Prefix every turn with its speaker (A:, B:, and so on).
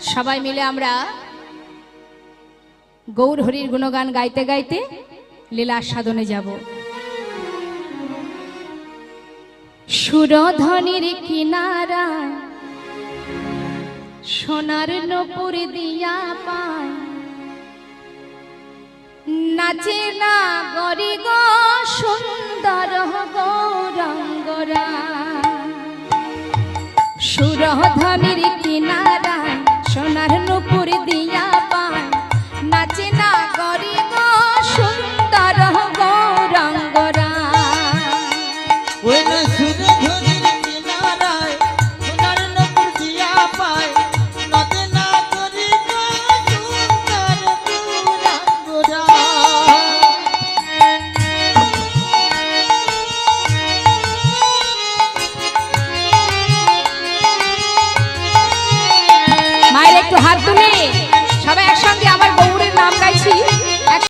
A: সবাই মিলে আমরা গৌর হরির গুণগান গাইতে গাইতে লীলা সাধনে যাব। সুরধনির কিনারা সোনার নপুর দিয়া পায়। নাচে না গরি গো সুন্দর গৌরঙ্গরা। সুরধনির কিনারা
B: হাত তুমি
A: সবাই একসঙ্গে আমার বউ